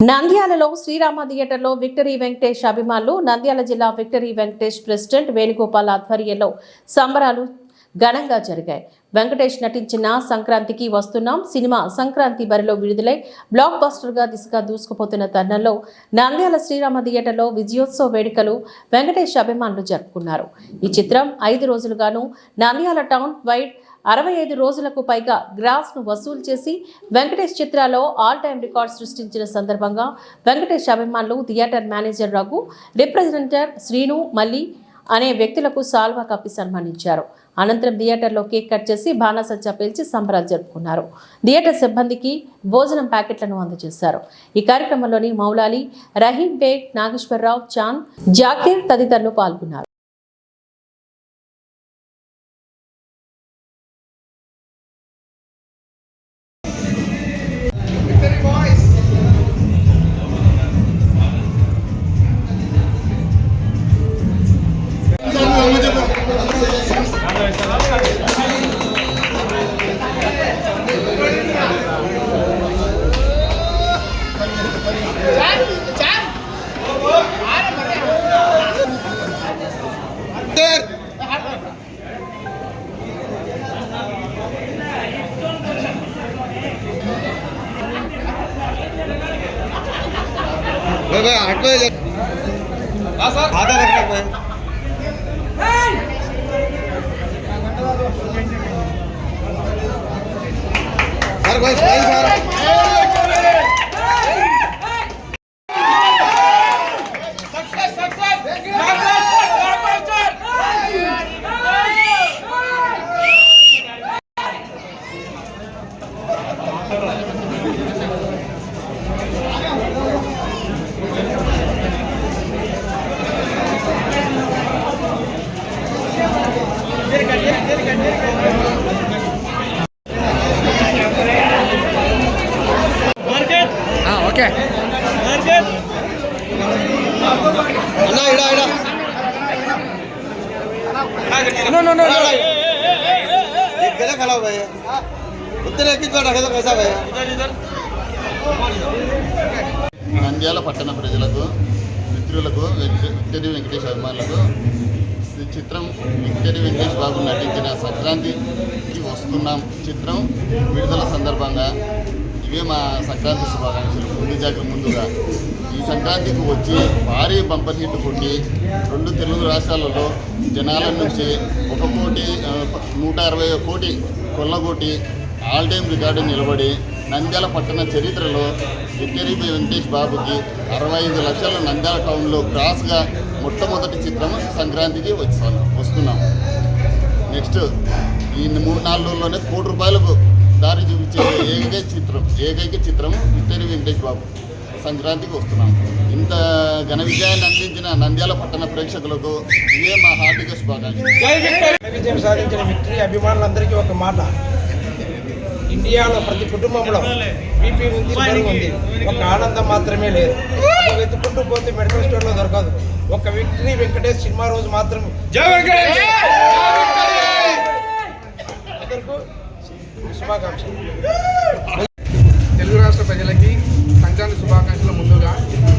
నంద్యాలలో శ్రీరామ థియేటర్లో విక్టరీ వెంకటేష్ అభిమానులు నంద్యాల జిల్లా విక్టరీ వెంకటేష్ ప్రెసిడెంట్ వేణుగోపాల్ ఆధ్వర్యంలో సంబరాలు ఘనంగా జరిగాయి. వెంకటేష్ నటించిన సంక్రాంతికి వస్తున్నాం. సినిమా సంక్రాంతి బరిలో విడుదలై బ్లాక్ బస్టర్గా దిశగా దూసుకుపోతున్న తరుణంలో నంద్యాల శ్రీరామ థియేటర్లో విజయోత్సవ వేడుకలు వెంకటేష్ అభిమానులు జరుపుకున్నారు. ఈ చిత్రం ఐదు రోజులుగాను నంద్యాల టౌన్ వైడ్ అరవై ఐదు రోజులకు పైగా గ్రాస్ను వసూలు చేసి వెంకటేష్ చిత్రాలో ఆల్ టైమ్ రికార్డ్ సృష్టించిన సందర్భంగా వెంకటేష్ అభిమానులు థియేటర్ మేనేజర్ రఘు రిప్రజెంటర్ శ్రీను మల్లి అనే వ్యక్తులకు సాల్వా కప్పి సన్మానించారు. అనంతరం థియేటర్లో కేక్ కట్ చేసి బాణాసంచా పేల్చి సంబరాలు జరుపుకున్నారు. థియేటర్ సిబ్బందికి భోజనం ప్యాకెట్లను అందజేశారు. ఈ కార్యక్రమంలోని మౌలాలి రహీం బేగ్ నాగేశ్వరరావు చాంద్ జాకీర్ తదితరులు పాల్గొన్నారు. भाई भाई आठ बजे आधा रखना भाई ওয়াইফ ওয়াইফ ఓకే అన్నా ఇడా ఇడా नो नो नो एक गला खड़ा हुआ है उतने एक बार रखे तो कैसा गया నంద్యాల పట్టణ ప్రజలకు మిత్రులకు వెంక- విక్టరీ వెంకటేష్ అభిమానులకు ఈ చిత్రం విక్టరీ వెంకటేష్ బాబు నటించిన సంక్రాంతికి వస్తున్నాం చిత్రం విడుదల సందర్భంగా ఇవే మా సంక్రాంతి శుభాకాంక్షలు. ముందు జాగ్రత్త ముందుగా. ఈ సంక్రాంతికి వచ్చి భారీ బంపర్ హిట్ కొట్టి రెండు తెలుగు రాష్ట్రాలలో జనాల నుంచి ఒక కోటి నూట అరవై కోటి కొల్లగొట్టి ఆల్ టైమ్ రికార్డు నిలబడి నంద్యాల పట్టణ చరిత్రలో విక్టరీ వెంకటేష్ బాబుకి అరవై ఐదు లక్షల నంద్యాల టౌన్లో క్రాస్గా మొట్టమొదటి చిత్రం సంక్రాంతికి వచ్చాను వస్తున్నాం. నెక్స్ట్ ఈ మూడు నాలుగు రోజుల్లోనే కోటి రూపాయలకు దారి చూపించే ఏకైక చిత్రం ఏకైక చిత్రం విక్టరీ వెంకటేష్ బాబు సంక్రాంతికి వస్తున్నాం. ఇంత ఘన విజయాన్ని అందించిన నంద్యాల పట్టణ ప్రేక్షకులకు ఇవే మా హార్దిక శుభాకాంక్షలు. విజయం సాధించిన విక్టరీ అభిమానులందరికీ ఒక మాట. ఇండియాలో ప్రతి కుటుంబంలో బీపీ ఉంది ఉంది. ఒక ఆనందం మాత్రమే లేదు. వెతుకుంటూ పోతే మెడికల్ స్టోర్లో దొరకదు. ఒక విక్టరీ వెంకటేష్ సినిమా రోజు మాత్రం అందరికీ శుభాకాంక్షలు. తెలుగు రాష్ట్ర ప్రజలకి సంక్రాంతి శుభాకాంక్షలు ముందుగా.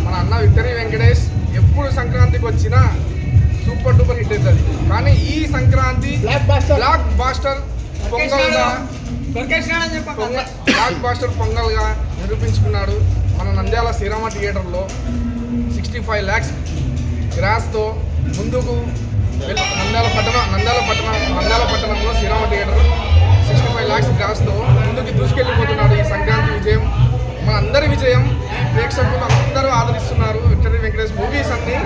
మన అన్న విక్టరీ వెంకటేష్ ఎప్పుడు సంక్రాంతికి వచ్చినా సూపర్ డూపర్ హిట్ అవుతుంది. కానీ ఈ సంక్రాంతి బ్లాక్ బాస్టర్ పొంగల్గా పొంగ- బ్లాక్ బాస్టర్ పొంగల్గా నిరూపించుకున్నాడు మన నంద్యాల శ్రీరామ థియేటర్లో. సిక్స్టీ ఫైవ్ ల్యాక్స్ గ్రాస్తో ముందుకు నంద్యాల పట్టణ నంద్యాల పట్టణ నంద్యాల పట్టణంలో Srirama theatre sixty five lakhs గ్రాస్తో ముందుకు దూసుకెళ్ళిపోతున్నాడు ఈ సంక్రాంతి విజయం. మనందరి విజయం. ఈ ప్రేక్షకులు అందరూ ఆదరిస్తున్నారు. విక్టరీ వెంకటేష్ మూవీస్ అన్నీ.